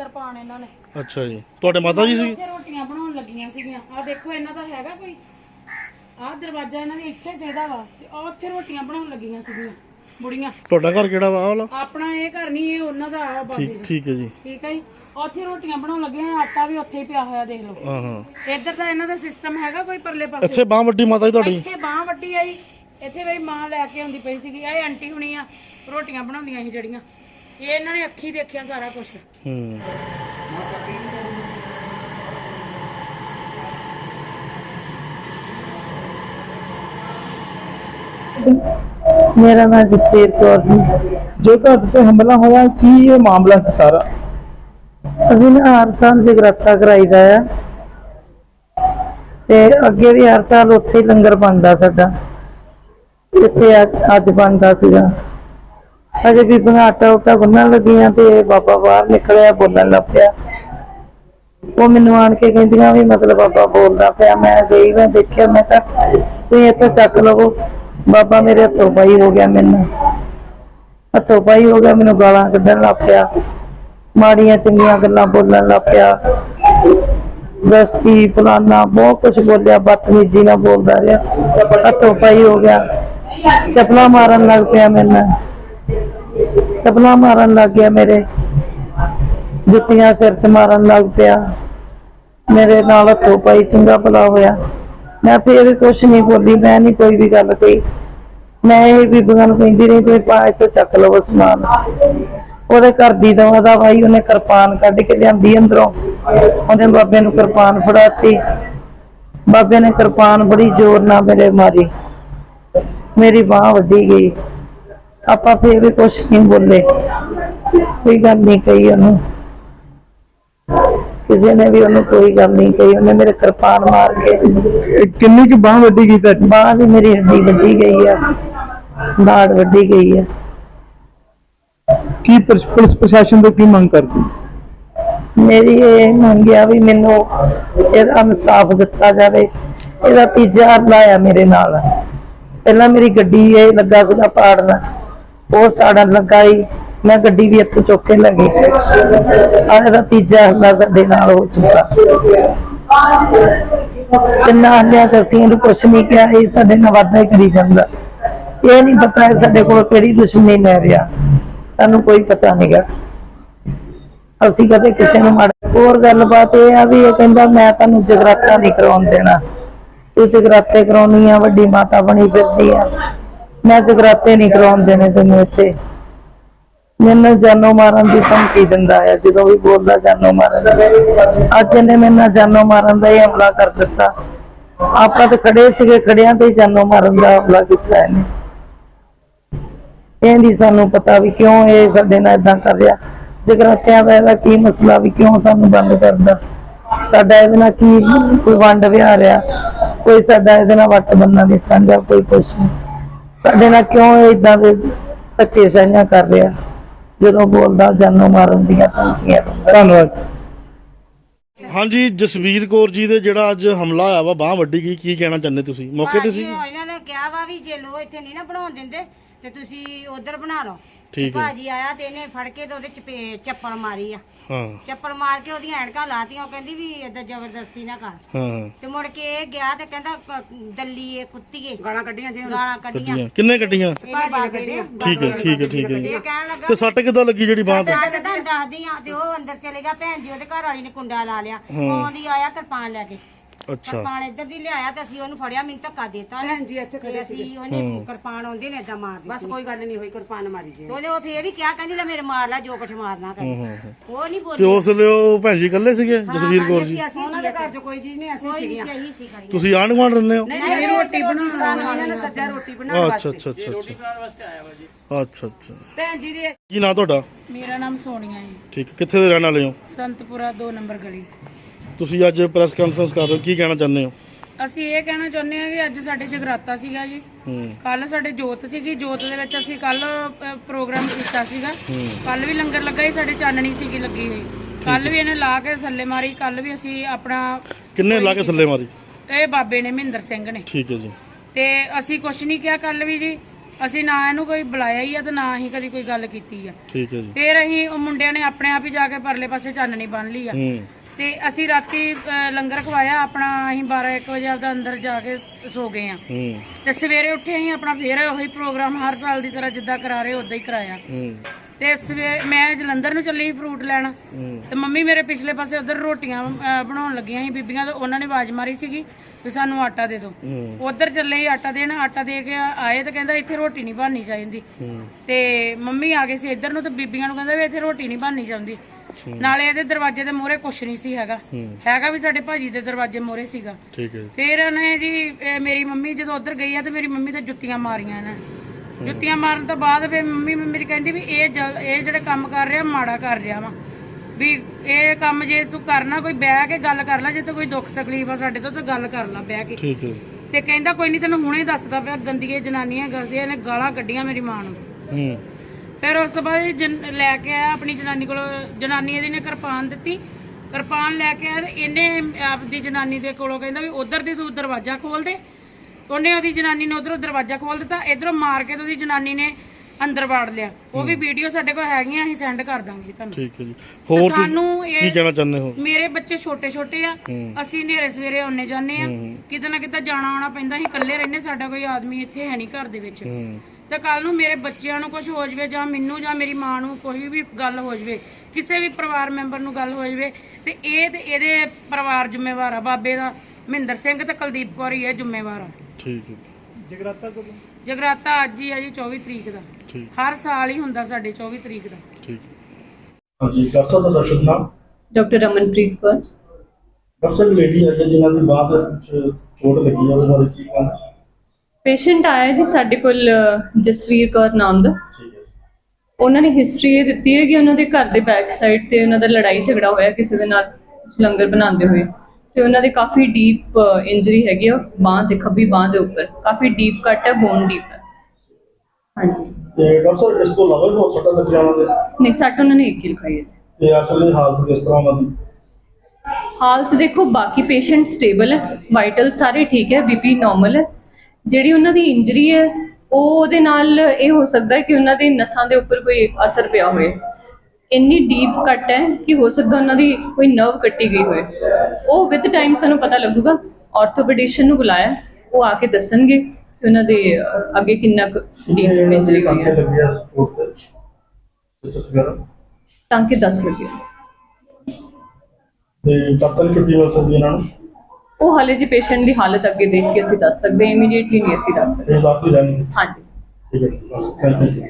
ਕਿਰਪਾਨ ਇਹਨਾਂ ਨੇ। ਅੱਛਾ ਜੀ। ਤੁਹਾਡੇ ਮਾਤਾ ਜੀ ਸੀ? ਇੱਥੇ ਰੋਟੀਆਂ ਬਣਾਉਣ ਲੱਗੀਆਂ ਸੀਗੀਆਂ। ਆ ਦੇਖੋ ਇਹਨਾਂ ਦਾ ਹੈਗਾ ਕੋਈ। ਆਹ ਦਰਵਾਜ਼ਾ ਇਹਨਾਂ ਦੀ ਇੱਥੇ ਸੇਦਾ ਵਾ ਤੇ ਆਹ ਉੱਥੇ ਰੋਟੀਆਂ ਬਣਾਉਣ ਲੱਗੀਆਂ ਸੀਗੀਆਂ ਬੁੜੀਆਂ। ਤੁਹਾਡਾ ਘਰ ਕਿਹੜਾ ਵਾ ਆਹ ਵਾਲਾ? ਆਪਣਾ ਇਹ ਘਰ ਨਹੀਂ ਇਹ ਉਹਨਾਂ ਦਾ ਆ ਬਾਬੇ ਠੀਕ ਦਾ। ਠੀਕ ਹੈ ਜੀ। ਠੀਕ ਹੈ ਜੀ। ਉੱਥੇ ਰੋਟੀਆਂ ਬਣਾਉਣ ਲੱਗੇ ਆ ਆਟਾ ਵੀ ਉੱਥੇ ਹੀ ਪਿਆ ਹੋਇਆ ਦੇਖ ਲਓ। ਹਾਂ ਹਾਂ। ਇੱਧਰ ਤਾਂ ਇਹਨਾਂ ਦਾ ਸਿਸਟਮ ਹੈਗਾ ਕੋਈ ਪਰਲੇ ਪਾਸੇ। ਇੱਥੇ ਬਾਹ ਵੱਡੀ ਮਾਤਾ ਜੀ ਤੁਹਾਡੀ। ਇੱਥੇ ਬਾਹ ਵੱਡੀ ਆਈ ਇੱਥੇ ਮੇਰੀ ਮਾਂ ਲੈ ਕੇ ਆਉਂਦੀ ਪਈ ਸੀਗੀ। ਇਹ ਆਂਟੀ ਹੁਣੀ ਆ ਰੋਟੀਆਂ ਬਣਾਉਂਦੀਆਂ ਸੀ ਜਿਹੜੀਆਂ। ਇਹ ਇਹਨਾਂ ਨੇ ਅੱਖੀ ਦੇਖਿਆ ਸਾਰਾ ਕੁਝ ਹੂੰ। ਮੇਰਾ ਨਾਮ ਜਸਵੀਰ ਕੌਰ ਜੀ ਜੋ ਤੁਹਾਡੇ ਤੇ ਹਮਲਾ ਹੋਇਆ ਕੀ ਇਹ ਮਾਮਲਾ ਸੀ ਸਾਰਾ? ਅਸੀਂ ਨਾ ਹਰ ਸਾਲ ਜਗਰਾਤਾ ਕਰਾਈਦਾ ਆ। ਤੇ ਅੱਗੇ ਵੀ ਹਰ ਸਾਲ ਉੱਥੇ ਹੀ ਲੰਗਰ ਬਣਦਾ ਸਾਡਾ। ਇੱਥੇ ਅੱਜ- ਅੱਜ ਬਣਦਾ ਸੀਗਾ। ਅਜੇ ਵੀ ਆਟਾ ਉਟਾ ਗੁੰਨਣ ਲੱਗੀਆਂ ਤੇ ਬਾਬਾ ਬਾਹਰ ਨਿਕਲਿਆ, ਬੋਲਣ ਲੱਗ ਪਿਆ। ਉਹ ਮੈਨੂੰ ਆਣ ਕੇ ਕਹਿੰਦੀਆਂ ਵੀ ਮਤਲਬ ਬਾਬਾ ਬੋਲਦਾ ਪਿਆ, ਮੈਂ ਗਈ, ਮੈਂ ਦੇਖਿਆ, ਮੈਂ ਤਾਂ ਤੁਸੀਂ ਇੱਥੇ ਚੱਕ ਲਵੋ। ਬਾਬਾ ਮੇਰੇ ਹੱਥੋਂ ਪਾਈ ਹੋ ਗਿਆ ਮੈਨੂੰ। ਹੱਥੋਂ ਪਾਈ ਹੋ ਗਿਆ, ਮੈਨੂੰ ਗਾਲਾਂ ਕੱਢਣ ਲੱਗ ਪਿਆ। ਮਾੜੀਆਂ ਚੰਗੀਆਂ ਗੱਲਾਂ ਬੋਲਣ ਲੱਗ ਪਿਆ। ਦਸਤੀ ਫਲਾਨਾ, ਬਹੁਤ ਕੁਝ ਬੋਲਿਆ, ਬਦਤਮੀਜ਼ੀ ਨਾਲ ਬੋਲਦਾ ਰਿਹਾ। ਹੱਥੋਂ ਪਾਈ ਹੋ ਗਿਆ। ਚਪਲਾ ਮਾਰਨ ਲੱਗ ਪਿਆ ਮੈਨੂੰ। ਚਪਲਾ ਮਾਰਨ ਲੱਗ ਗਿਆ ਮੇਰੇ। ਜੁੱਤੀਆਂ ਸਿਰ 'ਚ ਮਾਰਨ ਲੱਗ ਪਿਆ। ਮੇਰੇ ਨਾਲ ਹੱਥੋਂ ਪਾਈ ਚੰਗਾ ਭਲਾ ਹੋਇਆ। ਮੈਂ ਫੇਰ ਕੁਛ ਨਹੀਂ ਬੋਲੀ, ਮੈਂ ਨਹੀਂ ਕੋਈ ਵੀ ਗੱਲ ਕਹੀ। ਮੈਂ ਇਹ ਵੀ ਬਗਨ ਕਹਿੰਦੀ ਰਹੀ ਤੇ ਪਾ ਇੱਥੋਂ ਚੱਕ ਲਵੋ ਸਮਾਨ। ਉਹਦੇ ਘਰ ਦੀ ਦਵਾ ਦਾ ਭਾਈ ਉਹਨੇ ਕਿਰਪਾਨ ਕੱਢ ਕੇ ਲਿਆਂਦੀ ਅੰਦਰੋਂ। ਉਹਨੇ ਬਾਬੇ ਨੂੰ ਕਿਰਪਾਨ ਫੜਾਤੀ। ਬਾਬੇ ਨੇ ਕਿਰਪਾਨ ਬੜੀ ਜ਼ੋਰ ਨਾਲ ਮੇਰੇ ਮਾਰੀ। ਮੇਰੀ ਬਾਹ ਵੱਢੀ ਗਈ। ਆਪਾਂ ਫੇਰ ਵੀ ਕੁਛ ਨਹੀਂ ਬੋਲੇ। ਕੋਈ ਗੱਲ ਨਹੀਂ ਕਹੀ ਉਹਨੂੰ। ਕਿਸੇ ਨੇ ਵੀ ਉਹਨੂੰ ਕੋਈ ਗੱਲ ਨਹੀਂ ਕਹੀ ਉਹਨੇ ਮੇਰੇ ਕਿਰਪਾਨ ਮਾਰ ਕੇ। ਕਿੰਨੀ ਕੁ ਬਾਹ ਵੱਡੀ ਗਈ ਤੁਹਾਡੀ? ਬਾਹ ਵੀ ਮੇਰੀ ਹੱਡੀ ਵੱਢੀ ਗਈ ਆ। ਨਾੜ ਵੱਢੀ ਗਈ ਆ। ਕੀ ਪੁਲਿਸ ਪੁਲਿਸ ਪ੍ਰਸ਼ਾਸਨ ਤੋਂ ਕੀ ਮੰਗ ਕਰਦੀ? ਮੇਰੀ ਇਹ ਮੰਗਿਆ ਵੀ ਮੈਨੂੰ ਇਹਦਾ ਇਨਸਾਫ ਦਿੱਤਾ ਜਾਵੇ। ਇਹਦਾ ਤੀਜਾ ਲਾਇਆ ਮੇਰੇ ਨਾਲ। ਪਹਿਲਾਂ ਮੇਰੀ ਗੱਡੀ ਇਹ ਲੱਗਾ ਸੀਗਾ ਪਾੜਨਾ। ਉਹ ਸਾੜਨ ਲੱਗਾ ਮੈਂ ਗੱਡੀ ਵੀ ਇੱਥੇ ਚੁੱਕ ਕੇ ਲੱਗੀ ਆ ਇਹਦਾ ਤੀਜਾ ਹਮਲਾ ਸਾਡੇ ਨਾਲ ਹੋ ਚੁੱਕਾ। ਕਿੰਨਾ ਹੱਲਿਆ ਤੇ ਅਸੀਂ ਇਹਨੂੰ ਕੁਛ ਨਹੀਂ ਕਿਹਾ, ਇਹ ਸਾਡੇ ਨਾਲ ਵਾਅਦਾ ਕਰੀ ਜਾਂਦਾ। ਇਹ ਨਹੀਂ ਪਤਾ ਹੈ ਸਾਡੇ ਕੋਲ ਕਿਹੜੀ ਦੁਸ਼ਮਣੀ ਲੈ ਰਿਹਾ। ਸਾਨੂੰ ਕੋਈ ਪਤਾ ਨਹੀਂਗਾ ਅਸੀਂ ਕਦੇ ਕਿਸੇ ਨੂੰ ਮਾੜਾ ਹੋਰ ਗੱਲਬਾਤ ਇਹ ਆ ਵੀ ਇਹ ਕਹਿੰਦਾ, ਮੈਂ ਤੁਹਾਨੂੰ ਜਗਰਾਤਾ ਨਹੀਂ ਕਰਾਉਣ ਦੇਣਾ। ਤੂੰ ਜਗਰਾਤੇ ਕਰਾਉਣੀ ਆ, ਵੱਡੀ ਮਾਤਾ ਬਣੀ ਫਿਰਦੀ ਆ। ਮੈਂ ਜਗਰਾਤੇ ਨਹੀਂ ਕਰਾਉਣ ਦੇਣੇ ਤੈਨੂੰ ਇੱਥੇ। ਮੈਨੂੰ ਜਾਨੋਂ ਮਾਰਨ ਦੀ ਧਮਕੀ ਦਿੰਦਾ ਹੈ ਜਦੋਂ ਵੀ ਬੋਲਦਾ ਜਾਨੋਂ ਮਾਰਨ ਦੀ। ਅੱਜ ਇਹਨੇ ਮੇਰੇ ਜਾਨੋਂ ਮਾਰਨ ਦਾ ਹੀ ਹਮਲਾ ਕਰ ਦਿੱਤਾ। ਆਪਾਂ ਤਾਂ ਖੜੇ ਸੀਗੇ, ਖੜਿਆਂ ਤੇ ਜਾਨੋਂ ਮਾਰਨ ਦਾ ਹਮਲਾ ਕੀਤਾ ਇਹਨੇ। ਇਹ ਨਹੀਂ ਸਾਨੂੰ ਪਤਾ ਵੀ ਕਿਉਂ ਇਹ ਸਾਡੇ ਨਾਲ ਇਦਾਂ ਕਰ ਰਿਹਾ। ਜਗਰਾਤਿਆਂ ਦਾ ਇਹਦਾ ਕੀ ਮਸਲਾ ਵੀ ਕਿਉਂ ਸਾਨੂੰ ਬੰਦ ਕਰਦਾ? ਸਾਡਾ ਇਹਦੇ ਨਾਲ ਕੀ ਕੋਈ ਵੰਡ ਵਿਹਾਰ ਆ? ਕੋਈ ਸਾਡਾ ਇਹਦੇ ਨਾਲ ਵੱਟ ਬੰਨਾ ਨਹੀਂ ਸਾਂਝਾ ਕੋਈ ਕੁਛ ਨਹੀਂ। ਸਾਡੇ ਨਾਲ ਕਿਉਂ ਇਦਾਂ ਦੇ ਧੱਕੇ ਸਾਂਝਾ ਕਰ ਰਿਹਾ? ਜਦੋਂ ਬੋਲਦਾ ਜਾਨੋਂ ਮਾਰਨ ਦੀਆਂ ਧਮਕੀਆਂ ਧੰਨਵਾਦ। ਹਾਂਜੀ ਜਸਵੀਰ ਕੌਰ ਜੀ ਦੇ ਜਿਹੜਾ ਅੱਜ ਹਮਲਾ ਹੋਇਆ ਵਾ ਬਾਹ ਵੱਡੀ ਗਈ ਕੀ ਕਹਿਣਾ ਚਾਹੁੰਦੇ ਤੁਸੀਂ? ਮੌਕੇ ਤੇ ਸੀ? ਭਾਜੀ, ਇਹਨਾਂ ਨੇ ਕਿਹਾ ਵਾ ਵੀ ਜੇ ਲੋ ਇੱਥੇ ਨਹੀਂ ਨਾ ਬਣਾਉਣ ਦਿੰਦੇ ਤੇ ਤੁਸੀਂ ਉਧਰ ਬਣਾ ਲਓ। ਠੀਕ ਹੈ ਭਾਜੀ ਆਇਆ ਤੇ ਇਹਨੇ ਫੜ ਕੇ ਤੇ ਉਹਦੇ ਚਪੇ ਚੱਪਲ ਮਾਰੀ ਆ। ਹਾਂ। ਚੱਪਲ ਮਾਰ ਕੇ ਉਹਦੀਆਂ ਐਨਕਾਂ ਲਾਤੀਆਂ ਉਹ ਕਹਿੰਦੀ ਵੀ ਏਦਾਂ ਜ਼ਬਰਦਸਤੀ ਨਾ ਕਰ। ਹਾਂ ਤੇ ਮੁੜ ਕੇ ਇਹ ਗਿਆ ਤੇ ਕਹਿੰਦਾ ਕ- ਦੱਲੀਏ ਕੁੱਤੀਏ। ਗਾਲਾਂ ਕੱਢੀਆਂ ਜੀ ਗਾਲਾਂ ਕੱਢੀਆਂ। ਕਿੰਨੇ ਕੱਢੀਆਂ? ਇਹਨੇ ਬਾਗੇ ਨੇ ਠੀਕ ਹੈ ਠੀਕ ਹੈ ਠੀਕ ਹੈ ਜੀ। ਇਹ ਕਹਿਣ ਲੱਗਾ ਤੇ ਸੱਟ ਕਿੱਦਾਂ ਲੱਗੀ ਜਿਹੜੀ ਬਾਹ ਤੇ? ਮੈਂ ਤਾਂ ਤੁਹਾਨੂੰ ਦੱਸਦੀ ਆ ਤੇ ਉਹ ਅੰਦਰ ਚਲੇ ਗਿਆ। ਭੈਣ ਜੀ ਉਹਦੇ ਘਰ ਵਾਲੀ ਨੇ ਕੁੰਡਾ ਲਾ ਲਿਆ। ਆਉਂਦੀ ਆਇਆ ਕਿਰਪਾਨ ਲੈ ਕੇ। ਅੱਛਾ। ਕਿਰਪਾਨ ਇੱਧਰ ਦੀ ਲਿਆਇਆ ਤੇ ਅਸੀਂ ਉਹਨੂੰ ਫੜਿਆ ਮੈਨੂੰ ਧੱਕਾ ਦੇਤਾ ਭੈਣ ਜੀ ਇੱਥੇ ਖੜੇ ਅਸੀਂ ਉਹਨੇ ਕਿਰਪਾਨ ਆਉਂਦੀ ਨੇ ਏਦਾਂ ਮਾਰ ਦਿੱਤੀ। ਬਸ ਕੋਈ ਗੱਲ ਨਹੀਂ ਹੋਈ ਕਿਰਪਾਨ ਮਾਰੀ ਜੀ। ਉਹਨੇ ਉਹ ਫੇਰ ਹੀ ਕਿਹਾ ਕਹਿੰਦੀ ਲੈ ਮੇਰੇ ਮਾਰ ਲੈ ਜੋ ਕੁਛ ਮਾਰਨਾ ਕਰ। ਉਹ ਨਹੀਂ ਤੇ ਬੋਲੀ ਉਸ ਵੇਲੇ ਉਹ ਭੈਣ ਜੀ ਇਕੱਲੇ ਸੀਗੇ ਜਸਵੀਰ ਕੌਰ ਜੀ? ਅਸੀਂ ਉਹਨਾਂ ਦੇ ਘਰ ਚ ਕੋਈ ਚੀਜ਼ ਨਹੀਂ ਅਸੀਂ ਸੀਗੀਆਂ। ਸਹੀ ਸੀ ਤੁਸੀਂ ਆਂਢ ਗੁਆਂਢ ਰਹਿੰਦੇ ਹੋ? ਨਹੀਂ ਰੋਟੀ ਬਣਾਉਣ ਇਹਨਾਂ ਨੇ ਸੱਜਾ ਰੋਟੀ ਬਣਾ ਅੱਛਾ ਅੱਛਾ ਅੱਛਾ ਰੋਟੀ ਖਾਣ ਵਾਸਤੇ ਆਇਆ ਵਾ ਜੀ। ਅੱਛਾ ਅੱਛਾ। ਭੈਣ ਜੀ ਦੇ ਕੀ ਨਾਂ ਤੁਹਾਡਾ? ਮੇਰਾ ਨਾਮ ਸੋਨੀਆ ਹੈ। ਠੀਕ ਕਿੱਥੇ ਦੇ ਰਹਿਣ ਵਾਲੇ ਹੋ? ਸੰਤਪੁਰਾ 2 ਨੰਬਰ ਗਲੀ। ਤੁਸੀਂ ਅੱਜ ਪ੍ਰੈਸ ਕਾਨਫਰੰਸ ਕਰ ਰਹੇ ਹੋ ਕੀ ਕਹਿਣਾ ਚਾਹੁੰਦੇ ਹੋ? ਅਸੀਂ ਇਹ ਕਹਿਣਾ ਚਾਹੁੰਦੇ ਹਾਂ ਕਿ ਅੱਜ ਸਾਡੇ ਜਗਰਾਤਾ ਸੀਗਾ ਜੀ। ਕੱਲ ਸਾਡੇ ਜੋਤ ਸੀਗੀ ਜੋਤ ਦੇ ਵਿੱਚ ਅਸੀਂ ਕੱਲ ਪ੍ਰੋਗਰਾਮ ਕੀਤਾ ਸੀਗਾ। ਕੱਲ ਵੀ ਲੰਗਰ ਲੱਗਾ ਸੀ ਸਾਡੇ ਚਾਨਣੀ ਸੀਗੀ ਲੱਗੀ ਹੋਈ। ਕੱਲ ਵੀ ਇਹਨੇ ਲਾ ਕੇ ਥੱਲੇ ਮਾਰੀ ਕੱਲ ਵੀ ਅਸੀਂ ਆਪਣਾ ਕਿੰਨੇ ਲਾ ਕੇ ਥੱਲੇ ਮਾਰੀ? ਇਹ ਬਾਬੇ ਨੇ ਮਹਿੰਦਰ ਸਿੰਘ ਨੇ। ਠੀਕ ਹੈ ਜੀ। ਤੇ ਅਸੀਂ ਕੁਛ ਨਹੀਂ ਕਿਹਾ ਕੱਲ ਵੀ ਜੀ। ਅਸੀਂ ਨਾ ਇਹਨੂੰ ਕੋਈ ਬੁਲਾਇਆ ਹੀ ਆ ਤੇ ਨਾ ਹੀ ਕਦੀ ਕੋਈ ਗੱਲ ਕੀਤੀ ਆ। ਠੀਕ ਹੈ ਜੀ। ਫਿਰ ਅਸੀਂ ਉਹ ਮੁੰਡਿਆਂ ਨੇ ਆਪਣੇ ਆਪ ਹੀ ਜਾ ਕੇ ਪਰਲੇ ਪਾਸੇ ਚਾਨਣੀ ਬੰਨ ਲਈ ਆ। ਤੇ ਅਸੀਂ ਰਾਤੀ ਅ, ਲੰਗਰ ਖਵਾਇਆ ਆਪਣਾ ਅਸੀਂ 12 1 ਵਜੇ ਆਪਦਾ ਅੰਦਰ ਜਾ ਕੇ ਸੋ ਗਏ ਆ ਹੂੰ। ਤੇ ਸਵੇਰੇ ਉੱਠੇ ਅਸੀਂ ਆਪਣਾ ਫੇਰ ਉਹੀ ਪ੍ਰੋਗਰਾਮ ਹਰ ਸਾਲ ਦੀ ਤਰ੍ਹਾਂ ਜਿੱਦਾਂ ਕਰਾ ਰਹੇ ਉਦਾਂ ਹੀ ਕਰਾਇਆ। ਹੂੰ। ਤੇ ਸਵੇਰੇ ਮੈਂ ਜਲੰਧਰ ਨੂੰ ਚੱਲੀ ਫਰੂਟ ਲੈਣ। ਹੂੰ। ਤੇ ਮੰਮੀ ਮੇਰੇ ਪਿਛਲੇ ਪਾਸੇ ਉਧਰ ਰੋਟੀਆਂ ਬਣਾਉਣ ਲੱਗੀਆਂ ਸੀ ਬੀਬੀਆਂ ਤੇ। ਉਹਨਾਂ ਨੇ ਆਵਾਜ਼ ਮਾਰੀ ਸੀਗੀ ਵੀ ਸਾਨੂੰ ਆਟਾ ਦੇ ਦਿਓ। ਹੂੰ। ਉਧਰ ਚੱਲੇ ਸੀ ਆਟਾ ਦੇਣ ਆਟਾ ਦੇ ਕੇ ਆਏ ਤੇ ਕਹਿੰਦਾ ਇੱਥੇ ਰੋਟੀ ਨਹੀਂ ਬਣਨੀ ਚਾਹੀਦੀ। ਹੂੰ। ਤੇ ਮੰਮੀ ਆ ਗਏ ਸੀ ਇੱਧਰ ਨੂੰ ਤੇ ਬੀਬੀਆਂ ਨੂੰ ਕਹਿੰਦਾ ਵੀ ਇੱਥੇ ਰੋਟੀ ਨਹੀਂ ਬਣਨੀ ਚਾਹੁੰਦੀ। ਨਾਲੇ ਇਹਦੇ ਦਰਵਾਜ਼ੇ ਦੇ ਮੋਹਰੇ ਕੁਛ ਨਹੀਂ ਸੀ ਹੈਗਾ। ਹੈਗਾ ਵੀ ਸਾਡੇ ਭਾਜੀ ਦੇ ਦਰਵਾਜ਼ੇ ਮੋਹਰੇ ਸੀਗਾ। ਠੀਕ ਹੈ ਜੀ। ਫਿਰ ਉਹਨੇ ਜੀ ਇਹ ਮੇਰੀ ਮੰਮੀ ਜਦੋਂ ਉਧਰ ਗਈ ਆ ਤੇ ਮੇਰੀ ਮੰਮੀ ਤੇ ਜੁੱਤੀਆਂ ਮਾਰੀਆਂ ਇਹਨਾਂ। ਨੇ। ਜੁੱਤੀਆਂ ਮਾਰਨ ਤੋਂ ਬਾਅਦ ਫਿਰ ਮੰਮੀ ਮੇਰੀ ਕਹਿੰਦੀ ਵੀ ਇਹ ਇਹ ਜਿਹੜੇ ਕੰਮ ਕਰ ਰਿਹਾ ਮਾੜਾ ਕਰ ਰਿਹਾ ਵਾ। ਵੀ ਇਹ ਕੰਮ ਜੇ ਤੂੰ ਕਰਨਾ ਕੋਈ ਬਹਿ ਕੇ ਗੱਲ ਕਰ ਲੈ ਜੇ ਤੇ ਕੋਈ ਦੁੱਖ ਤਕਲੀਫ ਆ ਸਾਡੇ ਤੋਂ ਤਾਂ ਗੱਲ ਕਰ ਲੈ ਬਹਿ ਕੇ। ਠੀਕ ਹੈ। ਤੇ ਕਹਿੰਦਾ ਕੋਈ ਨਹੀਂ ਤੈਨੂੰ ਹੁਣੇ ਦੱਸਦਾ ਪਿਆ ਗੰਦੀਆਂ ਜਨਾਨੀਆਂ ਗਸਦੀਆਂ ਨੇ ਗਾਲਾਂ ਕੱਢੀਆਂ ਮੇਰੀ ਮਾਂ ਨੂੰ। ਹੂੰ। ਫਿਰ ਉਸ ਤੋਂ ਬਾਅਦ ਇਹ ਜਨ- ਲੈ ਕੇ ਆਇਆ ਆਪਣੀ ਜਨਾਨੀ ਕੋਲ ਜਨਾਨੀ ਇਹਦੀ ਨੇ ਕਿਰਪਾਨ ਦਿੱਤੀ। ਕਿਰਪਾਨ ਲੈ ਕੇ ਆਇਆ ਤੇ ਇਹਨੇ ਆਪਦੀ ਜਨਾਨੀ ਦੇ ਕੋਲੋਂ ਕਹਿੰਦਾ ਵੀ ਉਧਰ ਦੀ ਤੂੰ ਦਰਵਾਜ਼ਾ ਖੋਲ ਦੇ। ਉਹਨੇ ਉਹਦੀ ਜਨਾਨੀ ਨੇ ਉਧਰੋਂ ਦਰਵਾਜ਼ਾ ਖੋਲ ਦਿੱਤਾ ਇਧਰੋਂ ਮਾਰ ਕੇ ਤੇ ਉਹਦੀ ਜਨਾਨੀ ਨੇ ਅੰਦਰ ਵਾੜ ਲਿਆ। ਉਹ ਵੀ ਵੀਡੀਓ ਸਾਡੇ ਕੋਲ ਹੈਗੀਆਂ ਅਸੀਂ ਸੈਂਡ ਕਰ ਦਾਂਗੇ ਤੁਹਾਨੂੰ। ਠੀਕ ਹੈ ਜੀ। ਹੋਰ ਤੁਸੀਂ ਸਾਨੂੰ ਕੀ ਇਹ ਕਹਿਣਾ ਚਾਹੁੰਦੇ ਹੋ? ਮੇਰੇ ਬੱਚੇ ਛੋਟੇ ਛੋਟੇ ਆ ਅਸੀਂ ਨੇਰੇ ਸਵੇਰੇ ਆਉਣੇ ਜਾਂਦੇ ਆ। ਕਿਤੇ ਨਾ ਕਿਤੇ ਜਾਣਾ ਆਉਣਾ ਪੈਂਦਾ ਅਸੀਂ ਇਕੱਲੇ ਰਹਿੰਦੇ ਸਾਡਾ ਕੋਈ ਆਦਮੀ ਇੱਥੇ ਹੈ ਨਹੀਂ ਘਰ ਦੇ ਵਿੱਚ। ਹੂੰ। ਤੇ ਕੱਲ ਨੂੰ ਮੇਰੇ ਬੱਚਿਆਂ ਨੂੰ ਕੁਝ ਹੋ ਜਵੇ ਜਾਂ ਮੈਨੂੰ ਜਾਂ ਮੇਰੀ ਮਾਂ ਨੂੰ ਕੋਈ ਵੀ ਗੱਲ ਹੋ ਜਵੇ ਕਿਸੇ ਵੀ ਪਰਿਵਾਰ ਮੈਂਬਰ ਨੂੰ ਗੱਲ ਹੋ ਜਵੇ ਤੇ ਇਹ ਤੇ ਇਹਦੇ ਪਰਿਵਾਰ ਜ਼ਿੰਮੇਵਾਰ ਆ ਬਾਬੇ ਦਾ ਮਹਿੰਦਰ ਸਿੰਘ ਤੇ ਕੁਲਦੀਪ ਕੌਰ ਹੀ ਹੈ ਜ਼ਿੰਮੇਵਾਰ ਆ। ਠੀਕ ਹੈ। ਜਗਰਾਤਾ ਅੱਜ ਹੀ ਆ ਜੀ 24 ਤਰੀਕ ਦਾ। ਠੀਕ। ਹਰ ਸਾਲ ਹੀ ਹੁੰਦਾ ਸਾਡੇ 24 ਤਰੀਕ ਦਾ। ਠੀਕ। ਹੈ ਹਾਂਜੀ ਡਾਕਟਰ ਦਾ ਸ਼ੁਭ ਨਾਮ? Doctor Ramanpreet Kaur. Doctor lady ਹੈ ਜਿਨ੍ਹਾਂ ਦੀ ਬਾਤ ਚੋਟ ਲੱਗੀ ਹੈ ਉਹਦੇ ਬਾਰੇ ਕੀ ਕਹਿਣਾ? ਪੇਸ਼ੈਂਟ ਆਇਆ ਜੀ ਸਾਡੇ ਕੋਲ ਜਸਵੀਰ ਕੌਰ ਨਾਮ ਦਾ। ਉਹਨਾਂ ਨੇ ਹਿਸਟਰੀ ਇਹ ਦਿੱਤੀ ਹੈ ਕਿ ਉਹਨਾਂ ਦੇ ਘਰ ਦੇ ਬੈਕ ਸਾਈਡ ਤੇ ਉਹਨਾਂ ਦਾ ਲੜਾਈ ਝਗੜਾ ਹੋਇਆ ਕਿਸੇ ਦੇ ਨਾਲ ਲੰਗਰ ਬਣਾਉਂਦੇ ਹੋਏ। ਤੇ ਉਹਨਾਂ ਦੇ ਕਾਫੀ ਡੀਪ ਇੰਜਰੀ ਹੈਗੀ ਆ ਬਾਂਹ ਤੇ ਖੱਬੀ ਬਾਂਹ ਦੇ ਉੱਪਰ। ਕਾਫੀ ਡੀਪ ਕੱਟ ਹੈ ਬੋਨ ਡੀਪ ਹੈ। ਹਾਂਜੀ। ਤੇ ਡਾਕਟਰ ਇਸ ਤੋਂ ਇਲਾਵਾ ਹੋਰ ਸੱਟਾਂ ਲੱਗੀਆਂ ਉਹਨਾਂ ਦੇ? ਨਹੀਂ ਸੱਟ ਉਹਨਾਂ ਨੇ ਇੱਕ ਹੀ ਲਿਖਾਈ ਹੈ। ਤੇ ਅਸਲੀ ਹਾਲਤ ਕਿਸ ਤਰ੍ਹਾਂ ਉਹਨਾਂ ਦੀ? ਹਾਲਤ ਦੇਖੋ ਬਾਕੀ ਪੇਸ਼ੈਂਟ ਸਟੇਬਲ ਹੈ ਵਾਈਟਲ ਸਾਰੇ ਠੀਕ ਹੈ ਬੀਪੀ ਨਾਰਮਲ ਹੈ। ਜਿਹੜੀ ਉਹਨਾਂ ਦੀ ਇੰਜਰੀ ਹੈ ਉਹ ਉਹਦੇ ਨਾਲ ਇਹ ਹੋ ਸਕਦਾ ਹੈ ਕਿ ਉਹਨਾਂ ਦੇ ਨਸਾਂ ਦੇ ਉੱਪਰ ਕੋਈ ਅਸਰ ਪਿਆ ਹੋਵੇ। ਇੰਨੀ ਡੀਪ ਕੱਟ ਹੈ ਕਿ ਹੋ ਸਕਦਾ ਉਹਨਾਂ ਦੀ ਕੋਈ ਨਰਵ ਕੱਟੀ ਗਈ ਹੋਵੇ। ਉਹ ਵਿਦ ਟਾਈਮ ਸਾਨੂੰ ਪਤਾ ਲੱਗੂਗਾ ਆਰਥੋਪੈਡਿਸ਼ਨ ਨੂੰ ਬੁਲਾਇਆ ਉਹ ਆ ਕੇ ਦੱਸਣਗੇ ਕਿ ਉਹਨਾਂ ਦੇ ਅੱਗੇ ਕਿੰਨਾ ਡੀਪ ਇੰਜਰੀ ਹੋਈ ਹੈ। ਹੈ ਤੇ ਕਿ ਦੱਸ ਲੱਗੇ। ਤੇ ਕਦ ਤੱਕ ਛੁੱਟੀ ਮਿਲ ਸਕਦੀ ਹੈ ਇਹਨਾਂ ਨੂੰ? ਉਹ ਹਾਲੇ ਜੀ ਪੇਸ਼ੈਂਟ ਦੀ ਹਾਲਤ ਅੱਗੇ ਦੇਖ ਕੇ ਅਸੀਂ ਦੱਸ ਸਕਦੇ ਹਾਂ ਇਮੀਡੀਏਟਲੀ ਨਹੀਂ ਅਸੀਂ ਦੱਸ ਸਕਦੇ। ਹਾਂਜੀ। ਠੀਕ ਹੈ